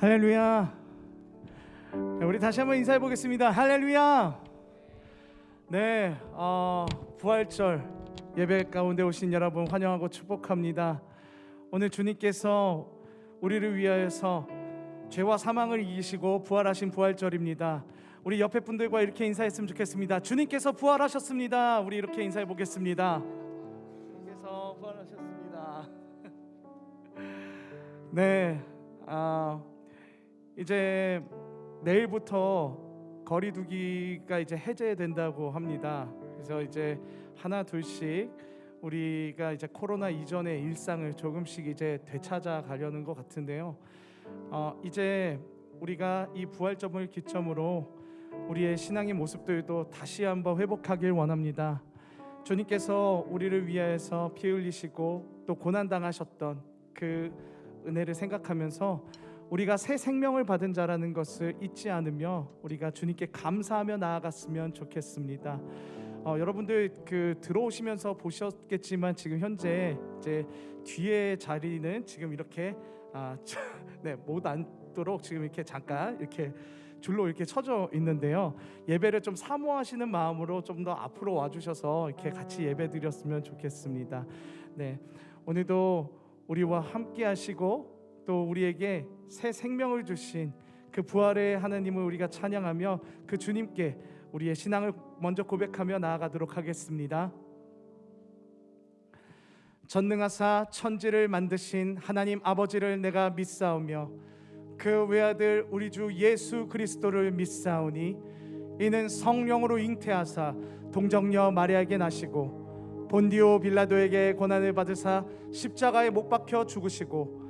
할렐루야. 네, 우리 다시 한번 인사해 보겠습니다. 할렐루야. 네, 어, 부활절 예배 가운데 오신 여러분 환영하고 축복합니다. 오늘 주님께서 우리를 위하여서 죄와 사망을 이기시고 부활하신 부활절입니다. 우리 옆에 분들과 이렇게 인사했으면 좋겠습니다. 주님께서 부활하셨습니다. 우리 이렇게 인사해 보겠습니다. 주님께서 부활하셨습니다. 네, 아. 이제 내일부터 거리두기가 이제 해제된다고 합니다. 그래서 이제 하나 둘씩 우리가 이제 코로나 이전의 일상을 조금씩 이제 되찾아 가려는 것 같은데요. 어, 이제 우리가 이 부활점을 기점으로 우리의 신앙의 모습들도 다시 한번 회복하길 원합니다. 주님께서 우리를 위하여서 피 흘리시고 또 고난 당하셨던 그 은혜를 생각하면서 우리가 새 생명을 받은 자라는 것을 잊지 않으며 우리가 주님께 감사하며 나아갔으면 좋겠습니다. 어, 여러분들 그 들어오시면서 보셨겠지만 지금 현재 이제 뒤에 자리는 지금 이렇게 아, 네, 못 앉도록 지금 이렇게 잠깐 이렇게 줄로 이렇게 쳐져 있는데요. 예배를 좀 사모하시는 마음으로 좀 더 앞으로 와주셔서 이렇게 같이 예배 드렸으면 좋겠습니다. 네, 오늘도 우리와 함께 하시고 또 우리에게 새 생명을 주신 그 부활의 하나님을 우리가 찬양하며 그 주님께 우리의 신앙을 먼저 고백하며 나아가도록 하겠습니다. 전능하사 천지를 만드신 하나님 아버지를 내가 믿사오며 그 외아들 우리 주 예수 그리스도를 믿사오니 이는 성령으로 잉태하사 동정녀 마리아에게 나시고 본디오 빌라도에게 고난을 받으사 십자가에 못 박혀 죽으시고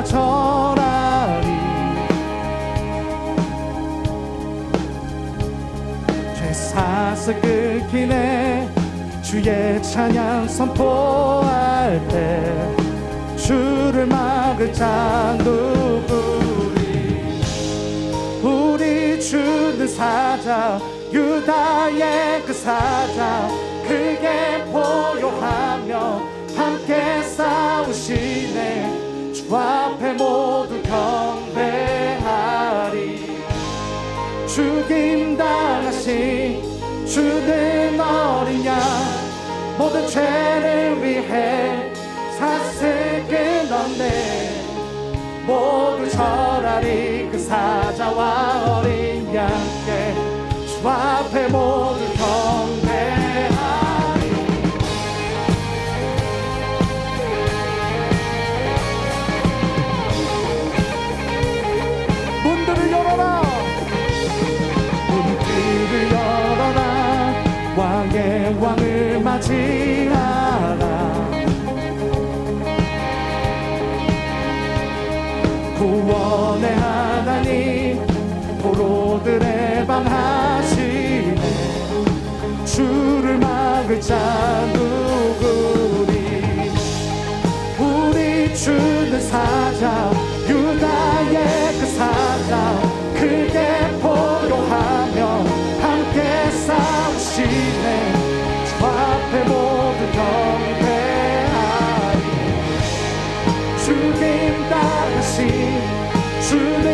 나라 절하리. 죄 사슬 끊기네. 주의 찬양 선포할 때 주를 막을 자 누구리? 우리 주는 사자 유다의 그 사자 크게 포효하며 함께 싸우시네 주 앞에 모두 경배하리. 죽임 당하신 주는 어린 양 모든 죄를 위해 사슬 끊었네. 모두 절하리 그 사자와 어린 양께 주 앞에 모두 누구리 우리 주는 사자 유다의 그 사자 크게 포효하며 함께 싸우시네. 주 앞에 모두 경배하리. 주님 따르신 주는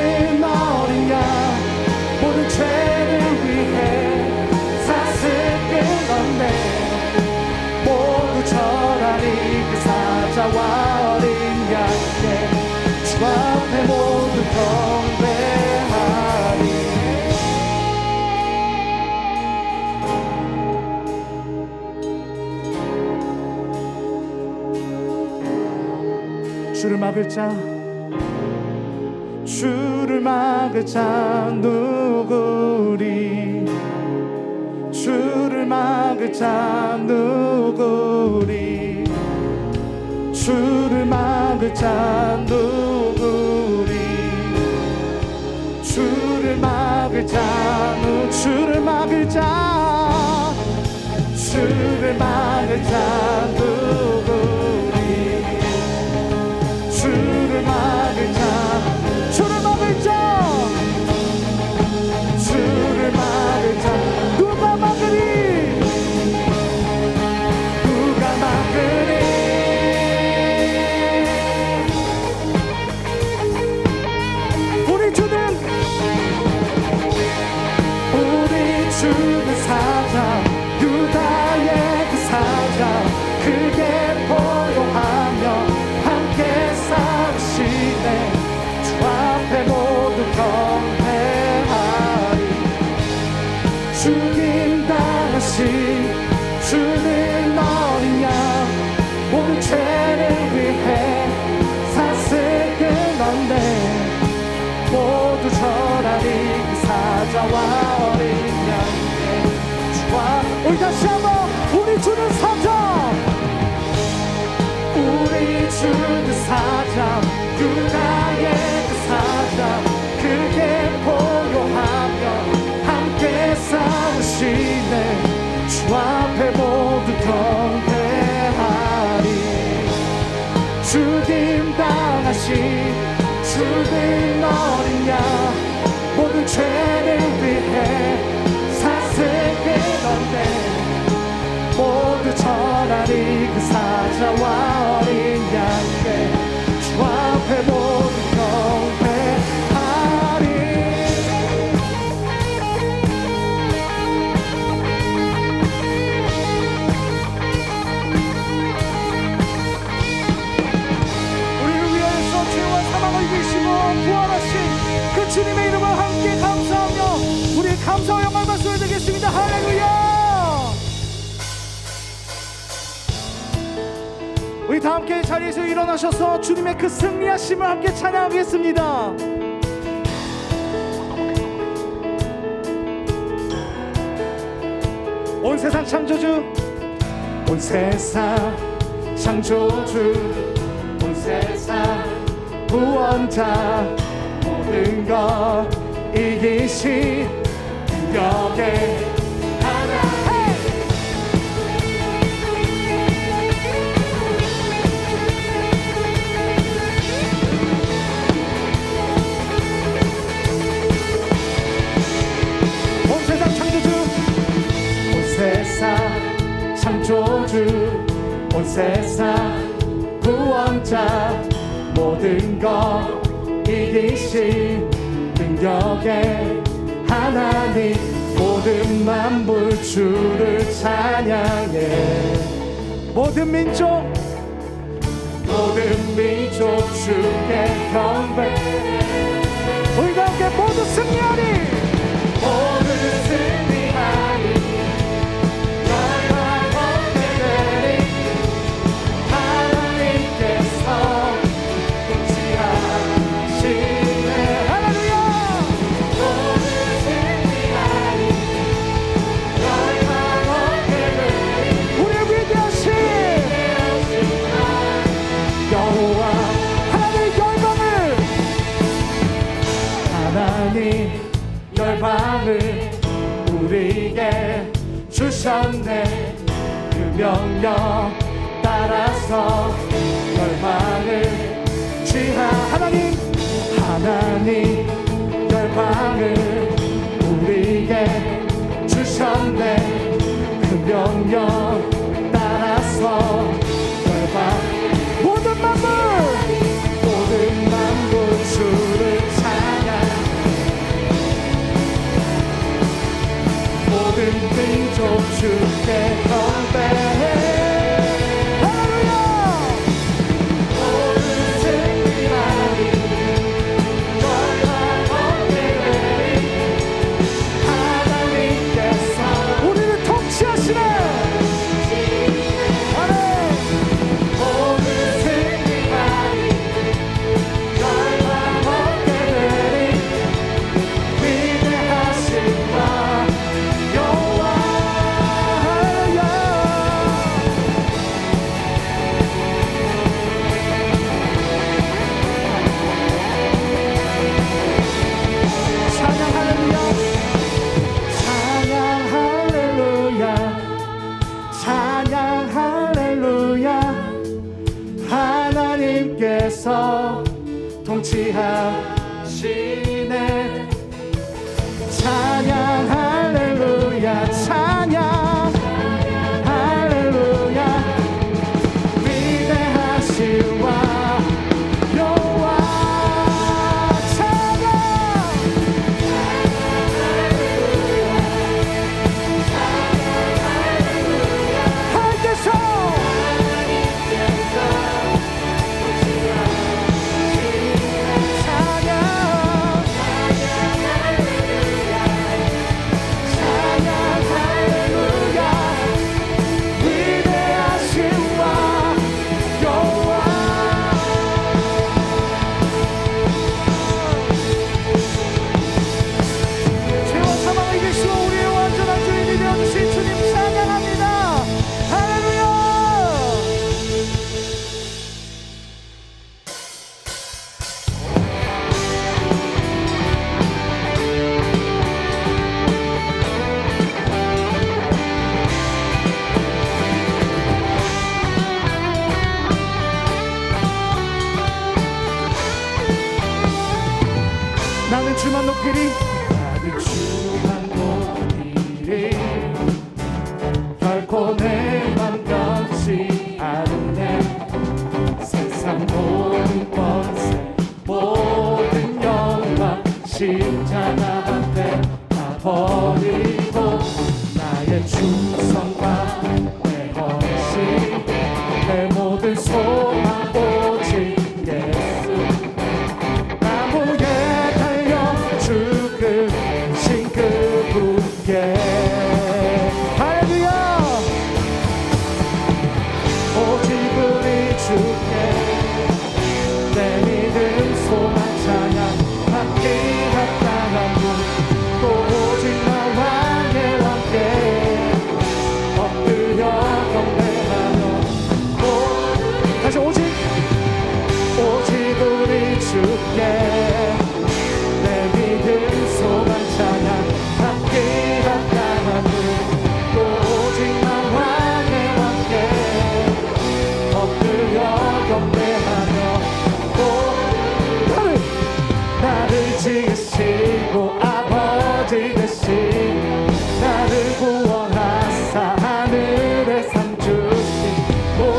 주를 막을 자. 주를 막을 자. 누구리? 주를 막을 자. 누구리? 주를 막을 자. 누구리? 주를 막을 자. 누- 주를 막을 자. 주를 막을 자 죽임 당하신 주는 어린 양 죄를 위해 사슬 끊었네 모두 절하리 그 사자와 어린 양의 주와 우리 다시 한번 우리 주는 사자! 우리 주는 사자 유다의 그 사자 경배하리. 죽임 당하신 주는 어린 양 모든 죄를 위해 함께 자리에서 일어나셔서 주님의 그 승리하심을 함께 찬양하겠습니다. 온 세상 창조주 온 세상 창조주 온 세상 구원자 모든 것 이기신 능력의 창조주 온 세상 구원자 모든 것 이기신 능력의 하나님 모든 만물 주를 찬양해. 모든 민족 모든 민족 주 우리에게 주셨네. 그 명령 따라서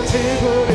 오직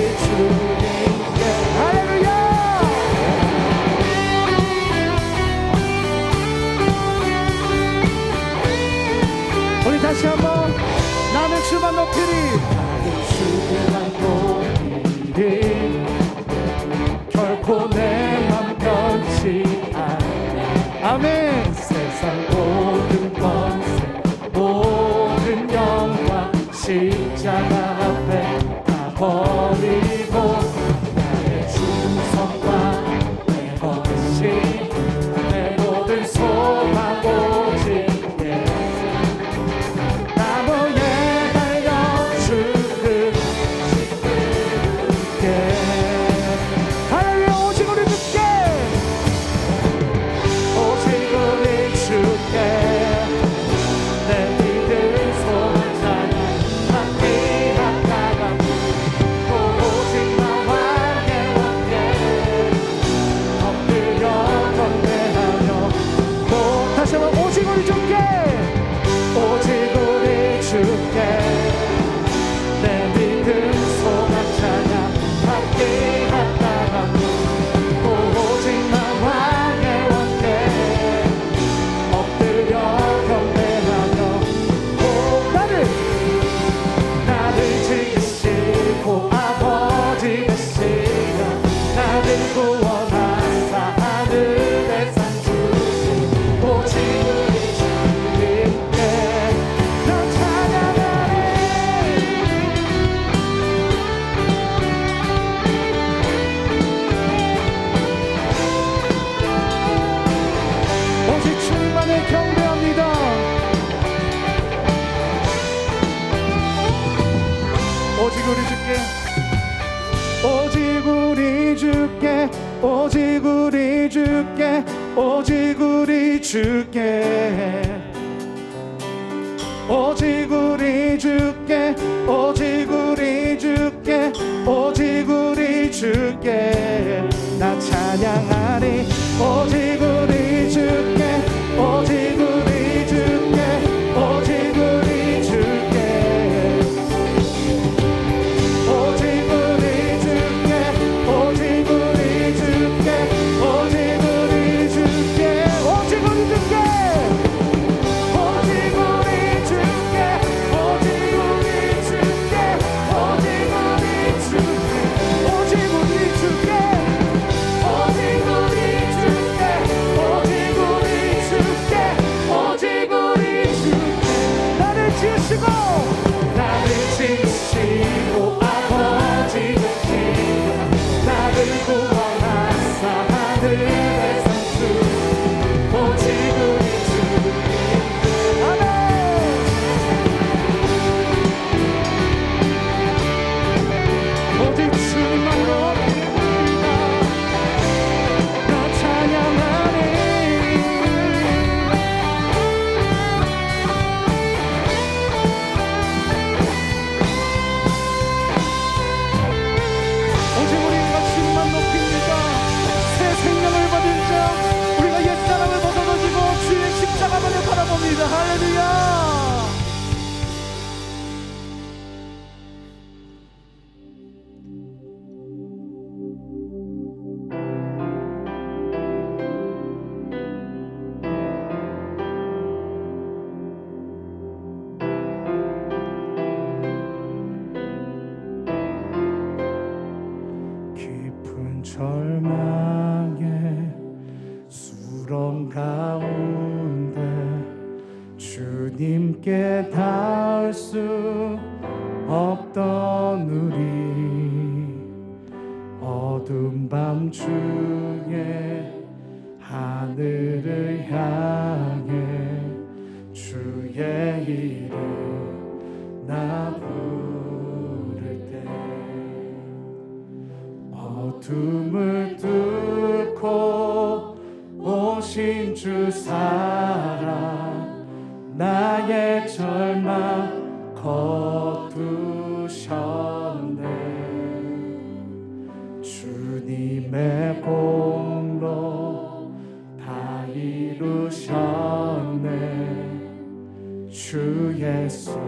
예수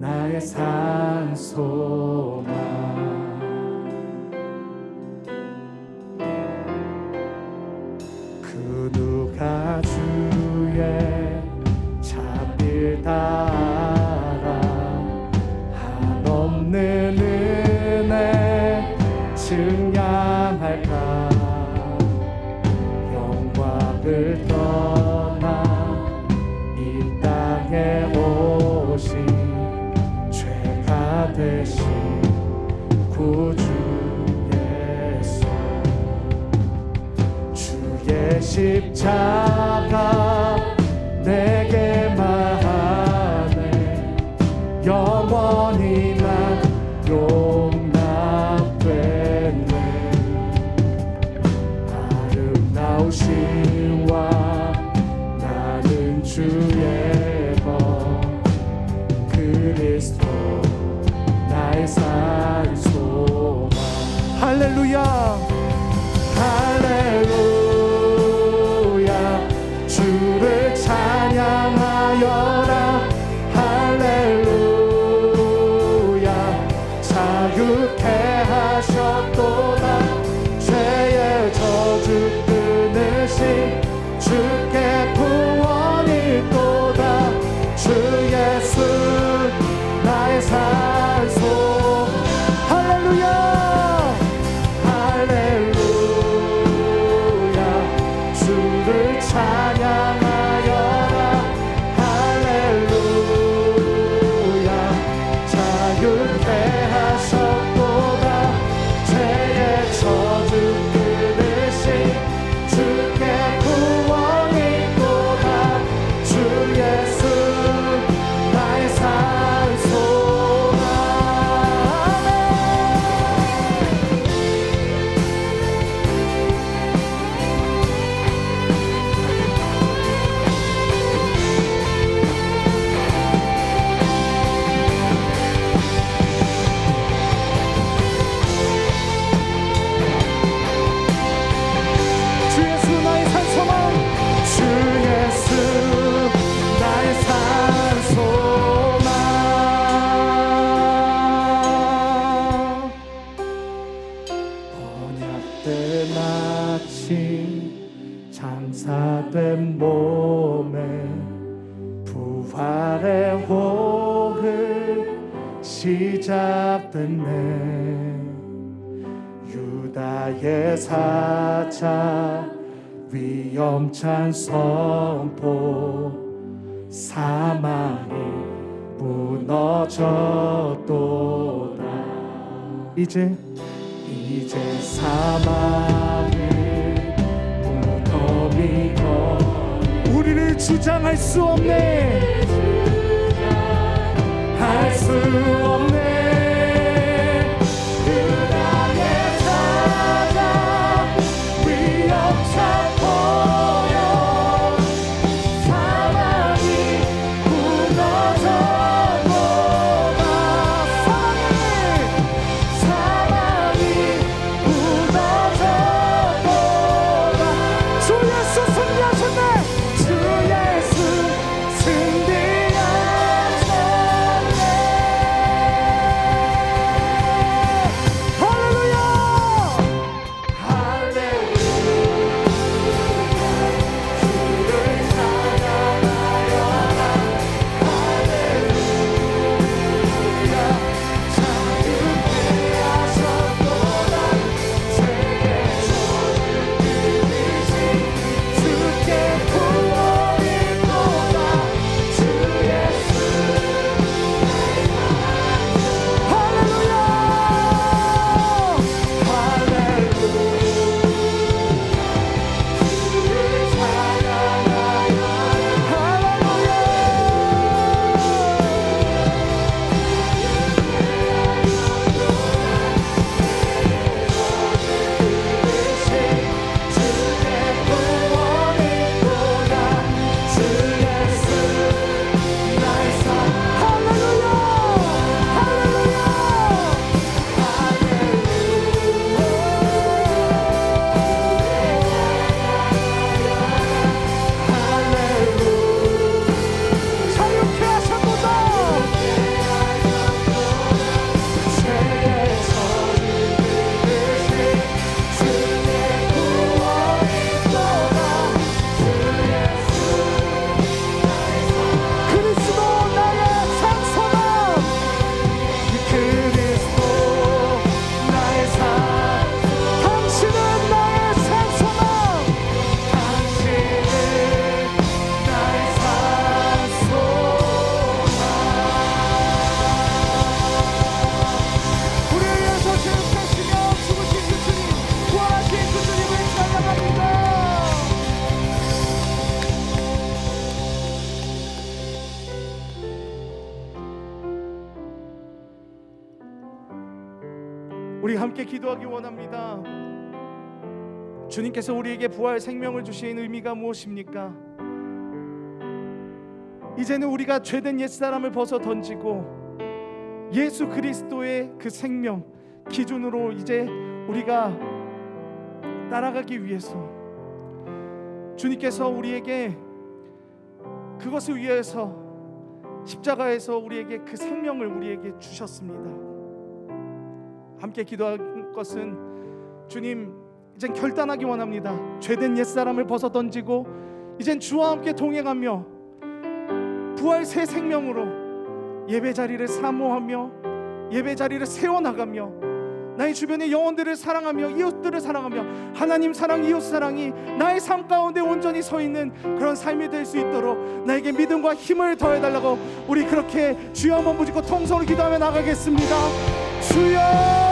나의 산소만 สิบชา 선포 사망이 무너졌도다. 이제 이제 사망을 무덤이고 우리를 주장할 수 없네. 할 수 없네 주님께서 우리에게 부활 생명을 주신 의미가 무엇입니까? 이제는 우리가 죄된 옛사람을 벗어 던지고 예수 그리스도의 그 생명 기준으로 이제 우리가 따라가기 위해서 주님께서 우리에게 그것을 위해서 십자가에서 우리에게 그 생명을 우리에게 주셨습니다. 함께 기도할 것은 주님 이젠 결단하기 원합니다. 죄된 옛사람을 벗어 던지고 이젠 주와 함께 동행하며 부활 새 생명으로 예배 자리를 사모하며 예배 자리를 세워 나가며 나의 주변의 영혼들을 사랑하며 이웃들을 사랑하며 하나님 사랑 이웃 사랑이 나의 삶 가운데 온전히 서 있는 그런 삶이 될 수 있도록 나에게 믿음과 힘을 더해 달라고 우리 그렇게 주여 한번 부짖고 통성으로 기도하며 나가겠습니다. 주여